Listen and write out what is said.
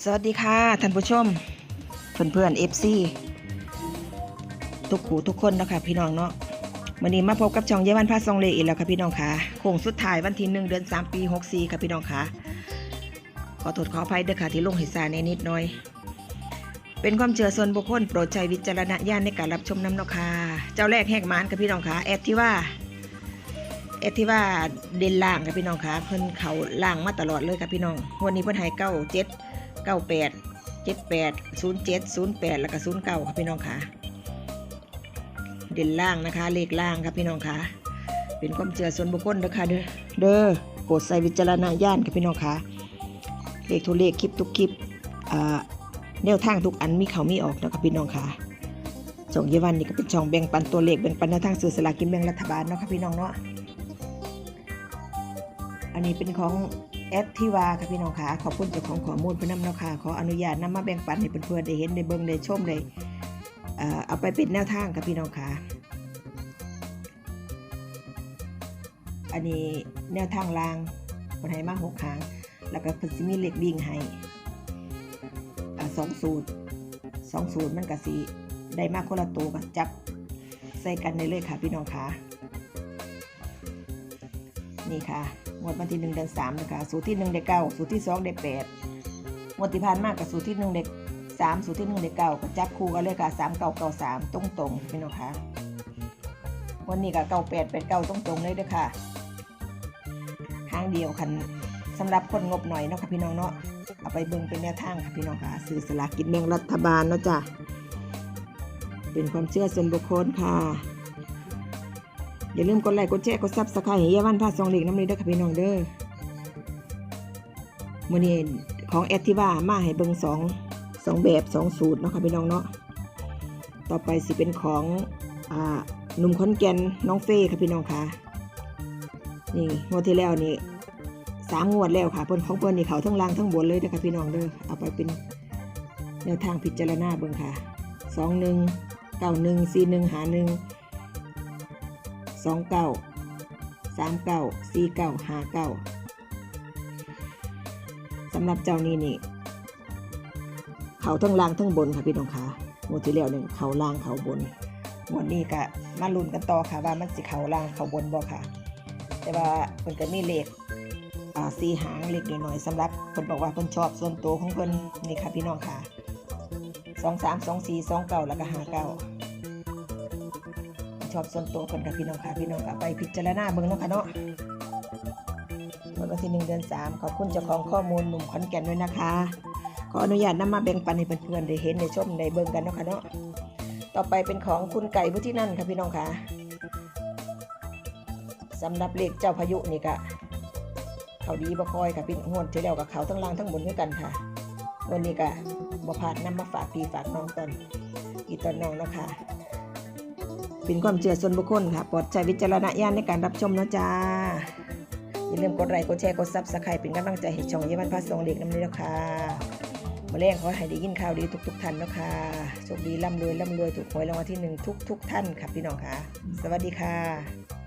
สวัสดีค่ะท่านผู้ชม เพื่อนเพื่อนเอฟซีทุกขูทุกคนนะคะพี่น้องเนาะวันนี้มาพบกับช่องเยาวันพาซองเลอีกแล้วค่ะพี่น้องค่ะโค้งสุดท้ายวันที่หนึ่งเดือนสามปีหกสี่ค่ะพี่น้องค่ะขอโทษขออภัยเด้อค่ะที่ลงเหตุสารในนิดน่อย เป็นความเชื่อส่วนบุคคลโปรดใช้วิจารณญาณในการรับชมน้ำเนาะค่ะเจ้าแรกแหกมานค่ะพี่น้องค่ะแอดที่ว่าเอดที่ว่าเด่นล่างค่ะพี่น้องค่ะเพิ่นเขาล่างมาตลอดเลยค่ะพี่น้อง วันนี้เพิ่นให้เก้าเจ็ด เก้าแปดเจ็ดแปดศูนย์เจ็ดศูนย์แปดแล้วก็ศูนย์เก้าค่ะพี่น้องค่ะ เด่นล่างนะคะ เลขล่างค่ะพี่น้องค่ะ เป็นความเชื่อส่วนบุคคลเด้อค่ะเด้อเด้อโปรดใส่วิจารณญาณค่ะพี่น้องค่ะ เลขทุกเลขคลิปทุกคลิปอ่าแนวทางทุกอันมีเขามีออกนะคะพี่น้องค่ะช่องเยาวันนี่ก็เป็นช่องแบ่งปันตัวเลขแบ่งปันแนวทางสื่อสลากกินแบ่งรัฐบาลเนาะค่ะพี่น้องเนาะอันนี้เป็นของ แอดที่วาค่ะพี่น้องค่ะขอบคุณเจ้าของข้อมูลพื่อนำเนาะค่ะขออนุญาตนำมาแบ่งปันให้เพื่อนๆได้เห็นได้เบิ่งได้ชมได้เอ่อเอาไปเป็นแนวทางค่ะพี่น้องค่ะอันนี้แนวทางรางคนให้มาหกครั้งแล้วก็เพิ่นสิมีเหล็กวิ่งให้อ่าสองสูตรสองสูตรมันก็สิได้มากคนละตัวก็จับใส่กันได้เลยค่ะพี่น้องค่ะนี่ค่ะ งวดวันที่หนึ่งเดือนสามนะคะสูตรที่หนึ่งได้เก้าสูตรที่สองได้แปดงวดที่ผ่านมากกับสูตรที่หนึ่งได้สามสูตรที่หนึ่งได้เก้าก็จับคู่กันเลยค่ะสามเก้าเก้าสามตรงตรงพี่น้องคะวันนี้ก็เก้าแปดแปดเก้าตรงตรงเลยด้อค่ะทางเดียวคันสำหรับคนงบหน่อยเนาะค่ะพี่น้องเนาะเอาไปเบิ่งเป็นแนวทางค่ะพี่น้องค่ะซื้อสลากกินแบ่งรัฐบาลเนาะจ้ะเป็นความเชื่อส่วนบุคคลค่ะ อย่าลืมกดไลค์กดแชร์กดซับสไครต์ให้ยาวันพาสองเหล็กน้ำนี้ด้วยค่ะพี่น้องเด้อมื่อนี้ของแอดที่ว่ามาให้เบิ่งสองสองแบบสองสูตรเนาะค่ะพี่น้องเนาะต่อไปสิเป็นของอ่าหนุ่มขอนแก่นน้องเฟ่ค่ะพี่น้องค่ะนี่งวดที่แล้วนี่สามงวดแล้วค่ะเพิ่นของเพิ่นนี่เขาทั้งล่างทั้งบนเลยเด้อค่ะพี่น้องเด้อเอาไปเป็นแนวทางพิจารณาเบิ่งค่ะสองหนึ่งเก้าหนึ่งสี่หนึ่งหาหนึ่ง สองเก้าสามเก้าสี่เก้าห้าเก้าสำหรับเจ้านี่นี่ เขาทั้งล่างทั้งบนค่ะพี่น้องคะงวดที่แล้วหนึ่งเขาล่างเขาบนงวดนี้ก็มาลุ้นกันต่อค่ะว่ามันสิเขาล่างเขาบนบ่ค่ะ แต่ว่าเพิ่นก็มีเลขอ่าสีหางเล็กน้อยๆสำหรับเพิ่นบอกว่าเพิ่นชอบส่วนตัวของเพิ่นนี่ค่ะพี่น้องค่ะสองสามสองสี่สองเก้าแล้วก็ห้าเก้า ชอบส่วนตัวคนกับพี่น้องค่ะ พี่น้องกับไปพิจารณาเบิ่งเนาะค่ะเนาะวันที่หนึ่งเดือนสามขอบคุณเจ้าของข้อมูลหนุ่มขอนแก่นด้วยนะคะ ขออนุญาตนำมาแบ่งปันให้เพื่อนๆได้เห็นได้ชมได้เบิ่งกันเนาะค่ะเนาะต่อไปเป็นของคุณไก่ผู้ที่นั่นค่ะพี่น้องค่ะสำหรับเลขเจ้าพายุนี่ก็เขาดีบ่คอยค่ะพี่งวดที่แล้วกับเขาทั้งล่างทั้งบนด้วยกันค่ะ วันนี้ก็บ่พลาดนำมาฝากพี่ฝากน้องตอนอีตอนน้องนะคะ เป็นความเชื่อส่วนบุคคลค่ะโปรดใช้วิจารณญาณในการรับชมนะจ๊ะอย่าลืมกดไลค์กดแชร์กดซับสไครป์เป็นกำลังใจให้ช่องเยาวันพาสองเล็กน้ำนี้แล้วค่ะมาแรงขอให้ได้ยินข่าวดีทุก ๆ ท่านนะค่ะโชคดีร่ำรวยร่ำรวยถูกหวยรางวัลที่หนึ่งทุก ๆ ท่านค่ะพี่น้องค่ะ สวัสดีค่ะ